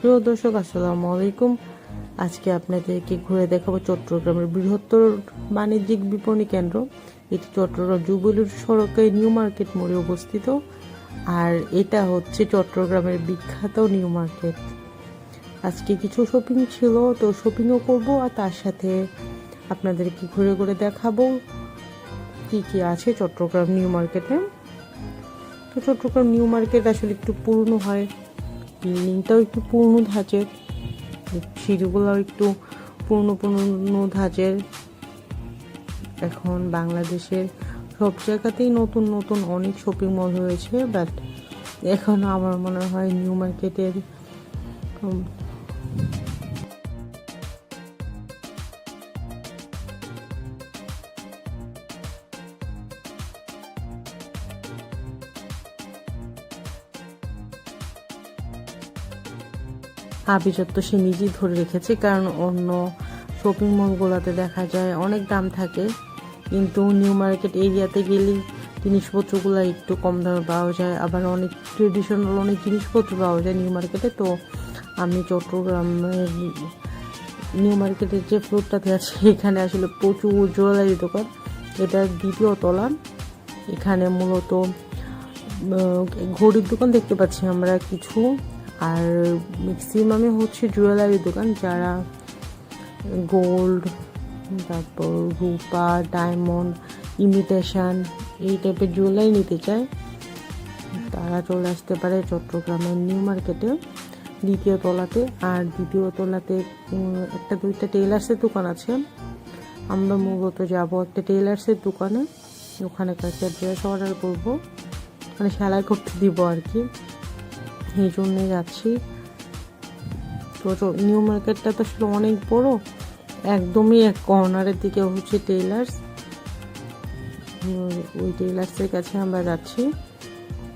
প্রিয় দর্শক, আসসালামু আলাইকুম। আজকে আপনাদেরকে ঘুরে দেখাবো চট্টগ্রামের বৃহত্তর বাণিজ্যিক বিপণী কেন্দ্র। এটি চট্টগ্রাম যুবলীর সড়কে নিউ মার্কেট মোড়ে অবস্থিত। আর এটা হচ্ছে চট্টগ্রামের বিখ্যাত নিউ মার্কেট। আজকে কিছু শপিং ছিল, তো শপিংও করব আর তার সাথে আপনাদেরকে ঘুরে ঘুরে দেখাবো কি কি আছে চট্টগ্রাম নিউ মার্কেটে। তো চট্টগ্রাম নিউ মার্কেট আসলে একটু পুরনো হয়। বিল্ডিংটাও একটু পুরনো ধাঁচের সিঁড়িগুলোও একটু পুরনো পুরনো ধাঁচের। এখন বাংলাদেশের সব জায়গাতেই নতুন নতুন অনেক শপিং মল হয়েছে বাট এখন আমার মনে হয় নিউ মার্কেটের আভিজাত্য সে নিজেই ধরে রেখেছে, কারণ অন্য শপিং মলগুলোতে দেখা যায় অনেক দাম থাকে। কিন্তু নিউ মার্কেট এরিয়াতে গেলে জিনিসপত্রগুলো একটু কম দামে পাওয়া যায়, আবার অনেক ট্রেডিশনাল অনেক জিনিসপত্র পাওয়া যায় নিউ মার্কেটে তো আমি চট্টগ্রামের নিউ মার্কেটের যে ফ্লোরটাতে আছে, এখানে আসলে প্রচুর জুয়েলারি দোকান। এটা দ্বিতীয় তলা। এখানে মূলত ঘড়ির দোকান দেখতে পাচ্ছি আমরা কিছু। আর ম্যাক্সিমামে হচ্ছে জুয়েলারি দোকান, যারা গোল্ড তারপর রূপা ডায়মন্ড ইমিটেশন এই টাইপের জুয়েলারি নিতে চায়, তারা চলে আসতে পারে চট্টগ্রামের নিউ মার্কেটে দ্বিতীয় তলাতে। আর দ্বিতীয় তলাতে একটা দুইটা টেলার্সের দোকান আছে। আমরা মূলত যাব একটা টেলার্সের দোকানে। ওখানে কাছে ড্রেস অর্ডার করব। মানে সেলাই করতে দিব আর কি। এই জন্যে যাচ্ছি। তো নিউ মার্কেটটা তো আসলে অনেক বড়, একদমই এক কর্নারের দিকে হচ্ছে টেলার্স ওই টেইলার্সের কাছে আমরা যাচ্ছি।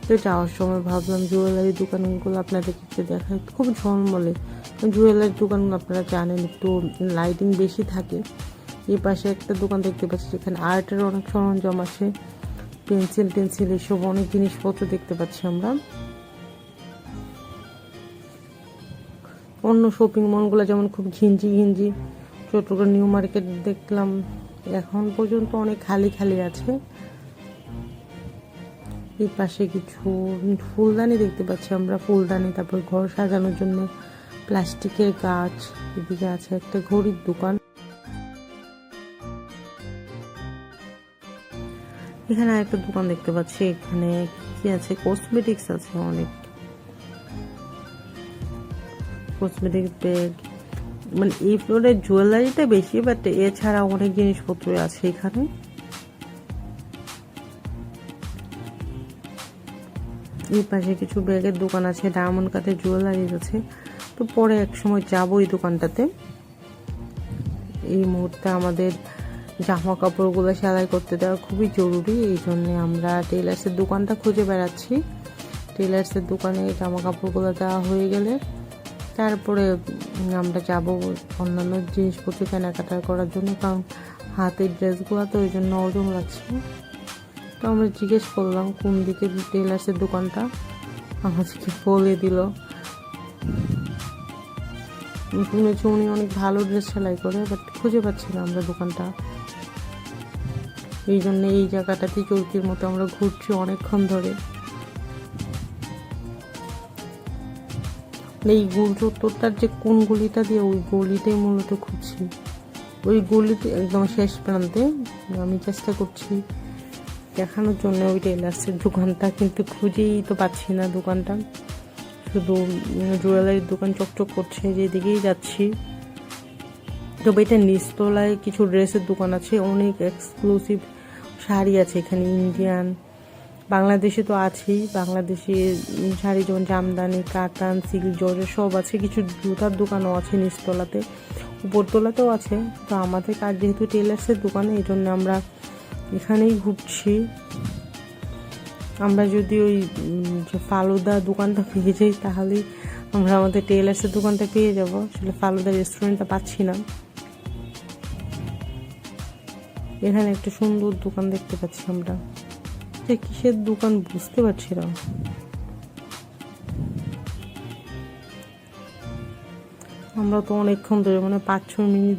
তো যাওয়ার সময় ভাবলাম জুয়েলারি দোকানগুলো আপনাদেরকে একটু দেখাই। খুব ঝলমলে। জুয়েলারি দোকানগুলো আপনারা জানেন, একটু লাইটিং বেশি থাকে। এই পাশে একটা দোকান দেখতে পাচ্ছি যেখানে আর্টের অনেক সরঞ্জাম আছে। পেন্সিল টেন্সিল এসব অনেক জিনিসপত্র দেখতে পাচ্ছি আমরা। অন্য শপিং মলগুলো যেমন খুব ঘিঞ্জি ঘিঞ্জি চট্টগ্রাম নিউ মার্কেট দেখলাম, এখন পর্যন্ত অনেক খালি খালি আছে। এই পাশে কিছু ফুলদানি দেখতে পাচ্ছি আমরা, ফুলদানি, তারপর ঘর সাজানোর জন্য প্লাস্টিকের গাছ, এদিকে আছে একটা ঘড়ির দোকান। এখানে একটা দোকান দেখতে পাচ্ছি, এখানে কি আছে? কসমেটিক্স আছে অনেক। কসমেটিক ব্যাগ মানে এই ফ্লোরের জুয়েলারিটা বেশি বাট এছাড়া অনেক জিনিসপত্র আছে এখানে। এই পাশে কিছু ব্যাগের দোকান আছে ডায়মন্ড কাটের জুয়েলারি আছে। তো পরে এক সময় যাব এই দোকানটাতে। এই মুহূর্তে আমাদের জামা কাপড়গুলো সেলাই করতে দেওয়া খুবই জরুরি, এই জন্য আমরা টেলার্সের দোকানটা খুঁজে বেড়াচ্ছি। টেলার্সের দোকানে জামা কাপড়গুলো দেওয়া হয়ে গেলে তারপরে আমরা যাব অন্যান্য জিনিসপত্র কেনাকাটা করার জন্য, কারণ হাতের ড্রেসগুলো তো ওই জন্য ওজন লাগছে। তো আমরা জিজ্ঞেস করলাম, কোন দিকে টেলার্সের দোকানটা? আমাদেরকে বলে দিল। শুনেছি উনি অনেক ভালো ড্রেস সেলাই করে, বাট খুঁজে পাচ্ছি না আমরা দোকানটা। এই জন্য এই জায়গাটাতেই চৌকির মতো আমরা ঘুরছি অনেকক্ষণ ধরে। এই গোল চত্বরটার যে কোন গলিটা দিয়ে ওই গলিটাই মূলত খুঁজছি। ওই গলিতে একদম শেষ প্রান্তে আমি চেষ্টা করছি দেখানোর জন্য ওই টেলার্সের দোকানটা, কিন্তু খুঁজেই তো পাচ্ছি না দোকানটা। শুধু জুয়েলারির দোকান চকচক করছে, যেদিকেই যাচ্ছি। তবে এটা নিচতলায় কিছু ড্রেসের দোকান আছে, অনেক এক্সক্লুসিভ শাড়ি আছে এখানে ইন্ডিয়ান বাংলাদেশে তো আছেই, বাংলাদেশে শাড়ি যেমন জামদানি, কাতান, সিল্ক, জর্জের সব আছে, কিছু জুতার দোকানও আছে নিচতলাতে, উপরতলাতেও আছে, তো আমাদের কাজ যেহেতু টেলার্সের দোকানে এই জন্য আমরা এখানেই ঘুরছি। আমরা যদি ওই যে ফালুদা দোকানটা পেয়ে যাই তাহলেই আমরা আমাদের টেলার্সের দোকানটা পেয়ে যাব। আসলে ফালুদা রেস্টুরেন্টটা পাচ্ছি না। এখানে একটা সুন্দর দোকান দেখতে পাচ্ছি আমরা। যে কিসের দোকান বুঝতে পারছি না। আমরা তো অনেকক্ষণ ধরে মানে পাঁচ ছ মিনিট